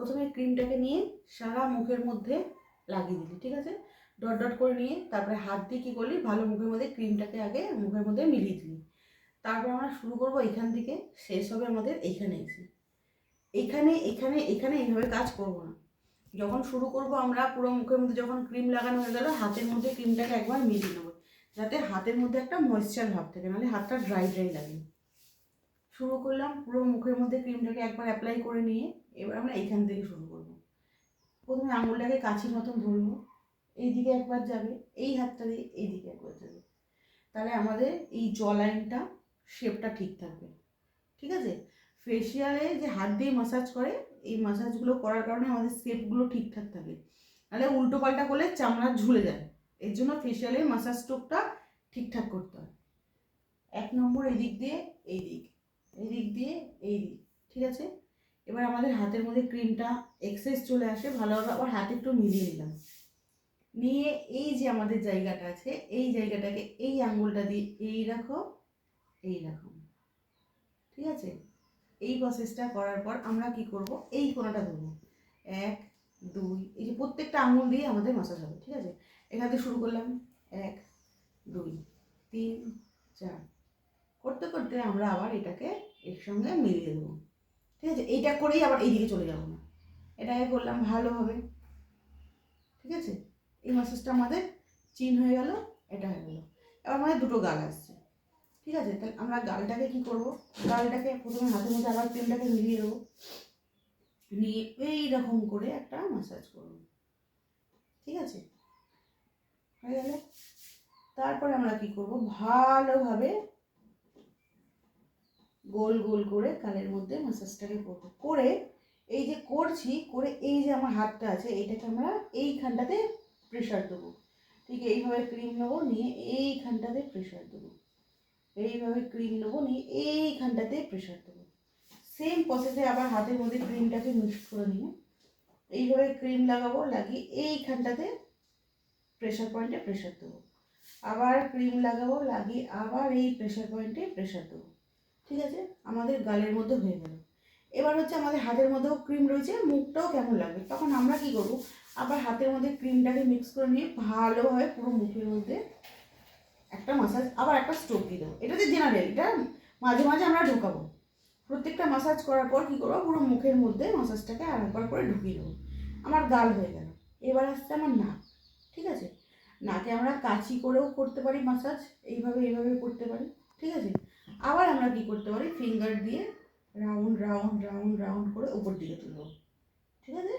প্রথমে ক্রিমটাকে নিয়ে সারা মুখের মধ্যে লাগিয়ে দিলি, ঠিক আছে? ডট ডট করে নিয়ে তারপরে হাত দিয়ে কী করলি? ভালো মুখের মধ্যে ক্রিমটাকে আগে মুখের মধ্যে মিলিয়ে দিলি। তারপর আমরা শুরু করব এখান থেকে, শেষ হবে আমাদের এইখানে এসে। এখানে এখানে এখানে এইভাবে কাজ করব না। যখন শুরু করব আমরা পুরো মুখের মধ্যে যখন ক্রিম লাগানো হয়ে গেল, হাতের মধ্যে ক্রিমটাকে একবার মিলিয়ে নেব। যাতে হাতের মধ্যে একটা ময়েশ্চার ভাব থাকে, নাহলে হাতটা ড্রাই ড্রাই লাগে। শুরু করলাম, পুরো মুখের মধ্যে ক্রিমটাকে একবার অ্যাপ্লাই করে নিয়ে এবার আমরা এইখান থেকে শুরু করব। প্রথমে আঙুলটাকে কাছির মতন ধরবো, এইদিকে একবার যাবে, এই হাতটা দিয়ে এইদিকে একবার যাবে। তাহলে আমাদের এই জ লাইনটা শেপটা ঠিক থাকবে। ঠিক আছে? ফেসিয়ালে যে হাত দিয়ে মাসাজ করে, এই মাসাজগুলো করার কারণে আমাদের শেপগুলো ঠিকঠাক থাকে। নাহলে উল্টো পাল্টা করলে চামড়া ঝুলে যায়। এর জন্য ফেসিয়ালে মাসাজ স্টোকটা ঠিকঠাক করতে হয়। এক নম্বর এই দিক দিয়ে এই দিক এই দিক দিয়ে এই দিক ঠিক আছে? এবার আমাদের হাতের মধ্যে ক্রিমটা এক্সেস চলে আসে ভালোভাবে আবার হাতে একটু মিলিয়ে নিলাম। নিয়ে এই যে আমাদের জায়গাটা আছে, এই জায়গাটাকে এই আঙ্গুলটা দিয়ে এই রাখো এই রাখো। ঠিক আছে? এই প্রসেসটা করার পর আমরা কি করব? এই কোনাটা ধরবো। এক, দুই, এই যে প্রত্যেকটা আঙুল দিয়ে আমাদের মাসাজ হবে, ঠিক আছে? এখান থেকে শুরু করলাম। এক, দুই, তিন, চার। করতে করতে আমরা আবার এটাকে এর সঙ্গে মিলিয়ে দেবো ঠিক আছে? এইটা করেই আবার এইদিকে চলে যাব না এটাকে করলাম ভালো হবে ঠিক আছে? এই মাসাজটা আমাদের চিন হয়ে গেল, এটা হয়ে গেল। এবার আমাদের দুটো গাল আসছে। ঠিক আছে? তাহলে আমরা গালটাকে কি করব? গালটাকে প্রথমে হাতের মধ্যে আবার ক্রিমটাকে মিলিয়ে দেবো নিয়ে এই রকম করে একটা মাসাজ করব। ঠিক আছে? হয়ে গেল? তারপরে আমরা কি করব? ভালোভাবে গোল গোল করে গালের মধ্যে মাসাজটাকে করব করে এই যে করছি, করে এই যে আমার হাতটা আছে এইটাকে আমরা এইখানটাতে প্রেশার দেবো। ঠিক এইভাবে ক্রিম নেব, নিয়ে এইখানটাতে প্রেশার দেবো। এইভাবে ক্রিম নেব, নিয়ে এইখানটাতে প্রেশার দেবো। সেম প্রসেসে আবার হাতের মধ্যে ক্রিমটাকে মিক্স করে নিয়ে এইভাবে ক্রিম লাগাবো, লাগিয়ে এইখানটাতে প্রেশার পয়েন্টে প্রেশার দেবো। আবার ক্রিম লাগাবো, লাগিয়ে আবার এই প্রেশার পয়েন্টে প্রেশার দেবো। ঠিক আছে? আমাদের গালের মধ্যে হয়ে গেল। এবার হচ্ছে আমাদের হাতের মধ্যেও ক্রিম রয়েছে, মুখটাও কেমন লাগবে? তখন আমরা কি করব? আবার হাতের মধ্যে ক্রিমটাকে মিক্স করে নিয়ে ভালোভাবে পুরো মুখের মধ্যে একটা মাসাজ আবার একটা স্ট্রোক দিয়ে দেবো। এটা যে জেনারেল এটা মাঝে মাঝে আমরা ঢোকাবো। প্রত্যেকটা মাসাজ করার পর কী করব? পুরো মুখের মধ্যে মাসাজটাকে আর একবার করে ঢুকিয়ে দেবো। আমার গাল হয়ে গেল। এবার আসছে আমার নাক, ঠিক আছে? নাকে আমরা কাঁচি করেও করতে পারি মাসাজ এইভাবে এইভাবে করতে পারি, ঠিক আছে? আবার আমরা কি করতে পারি? ফিঙ্গার দিয়ে রাউন্ড রাউন্ড রাউন্ড রাউন্ড করে উপর দিকে তুলব। ঠিক আছে?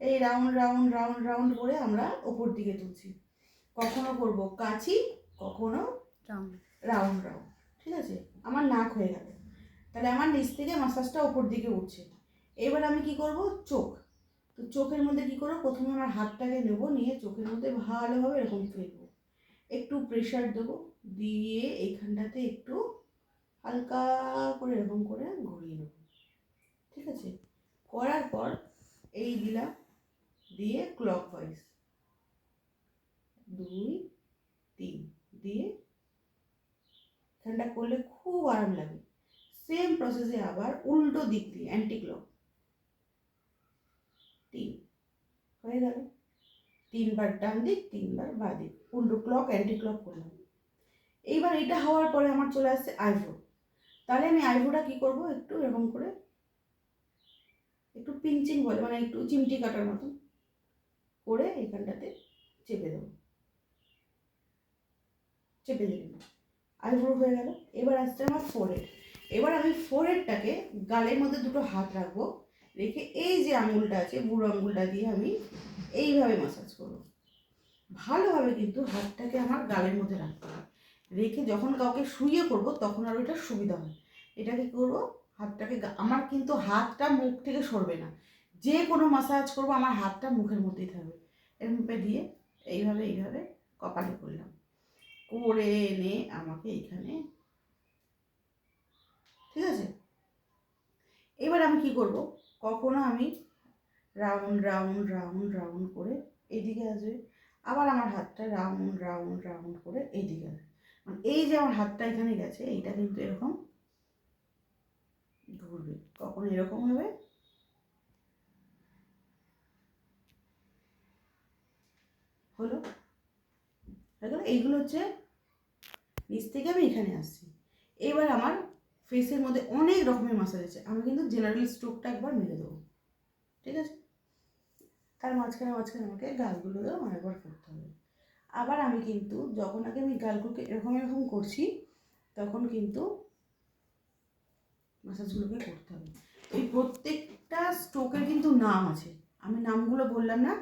এই রাউন্ড রাউন্ড রাউন্ড রাউন্ড করে আমরা উপর দিকে তুলছি। কখনো করব কাঁচি কখনো রাউন্ড রাউন্ড ঠিক আছে? আমার নাক হয়ে গেল। তাহলে আমার নিচ থেকে মাসাজটা উপর দিকে উঠছে। এবার আমি কি করব? চোখ। তো চোখের মধ্যে কি করব? প্রথমে আমার হাতটাকে নেব নিয়ে চোখের মধ্যে ভালোভাবে এরকম ফেলব। একটু প্রেশার দেবো দিয়ে এইখানটাতে একটু হালকা করে এরকম করে ঘুরিয়ে নেব। ঠিক আছে? করার পর এই দিলাম দিয়ে ক্লক ওয়াইজ দুই, তিন দিয়ে এখানটা করলে খুব আরাম লাগে। সেম প্রসেসে আবার উল্টো দিক দিয়ে অ্যান্টি ক্লক তিন, হয়ে গেল। তিনবার ডান দিক, তিনবার বাঁ দিক। উল্টো ক্লক অ্যান্টি ক্লক করলাম। এইবার এটা হওয়ার পরে আমার চলে আসছে আইব্রো তাহলে আমি আইব্রোটা কী করব? একটু এরকম করে একটু পিঞ্চিং বলে মানে একটু চিমটি কাটার মতো করে এখানটাতে চেপে দেবো। চেপে দিলাম। আইব্রো হয়ে গেল। এবার আসছে আমার ফোরেড এবার আমি ফোরহেডটাকে গালের মধ্যে দুটো হাত রাখব, রেখে এই যে আঙুলটা আছে, বুড়ো আঙুলটা দিয়ে আমি এইভাবে মাসাজ করব। ভালোভাবে কিন্তু হাতটাকে আমার গালের মধ্যে রাখতে হবে। রেখে যখন কাউকে শুয়ে করব, তখন আর ওইটা সুবিধা হয় এটাকে করব, হাতটাকে আমার কিন্তু হাতটা মুখ থেকে সরবে না। যে কোনো মাসাজ করব, আমার হাতটা মুখের মধ্যেই থাকবে। এরমভাবে দিয়ে এইভাবে এইভাবে কপালে করলাম। করে এনে আমাকে এখানে ঠিক আছে? এবার আমি কি করব? কখনো আমি রাউন্ড রাউন্ড রাউন্ড রাউন্ড করে এইদিকে আসবে, আবার আমার হাতটা রাউন্ড রাউন্ড রাউন্ড করে এইদিকে আসবে। মানে এই যে আমার হাতটা এখানে গেছে, এইটা কিন্তু এরকম তখন এরকম হবে? হলো? গেল? এইগুলো হচ্ছে নিচ থেকে আমি এখানে আসছি। এবার আমার ফেসের মধ্যে অনেক রকমের মাসাজ আছে। আমি কিন্তু জেনারেল স্ট্রোকটা একবার মেরে দেবো। ঠিক আছে? তার মাঝখানে মাঝখানে আমাকে গালগুলো দেওয়া অনেকবার করতে হবে। আবার আমি কিন্তু যখন আগে আমি গালগুলোকে এরকম এরকম করছি, তখন কিন্তু মাসাজগুলোকে করতে হবে। এই প্রত্যেকটা স্ট্রোকের কিন্তু নাম আছে। আমি নামগুলো বললাম না,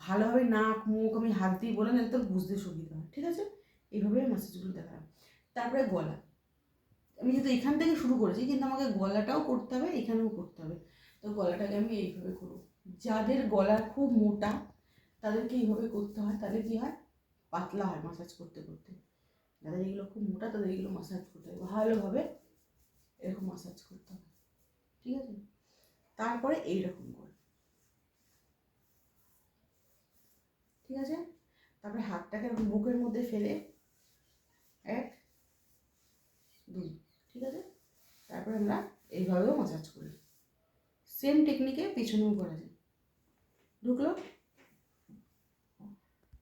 ভালোভাবে নাক, মুখ আমি হাত দিয়ে বললাম যাতে তোর বুঝতে সুবিধা হয়, ঠিক আছে? এইভাবে মাসাজগুলো দেখালাম। তারপরে গলা। আমি যেহেতু এখান থেকে শুরু করেছি, কিন্তু আমাকে গলাটাও করতে হবে, এখানেও করতে হবে। তো গলাটাকে আমি এইভাবে করব। যাদের গলা খুব মোটা, তাদেরকে এইভাবে করতে হয়, তাদের কী হয়? পাতলা হয় মাসাজ করতে করতে। যাদের এগুলো খুব মোটা, তাদের এগুলো মাসাজ করতে হবে ভালোভাবে এরকম মাসাজ করতে হবে। ঠিক আছে? তারপরে এইরকম করে। ঠিক আছে? তারপরে হাতটাকে এরকম বুকের মধ্যে ফেলে এক, দুই, ঠিক আছে? তারপরে আমরা এইভাবেও মাসাজ করি। সেম টেকনিকে পিছনেও করা যায়। ঢুকলো?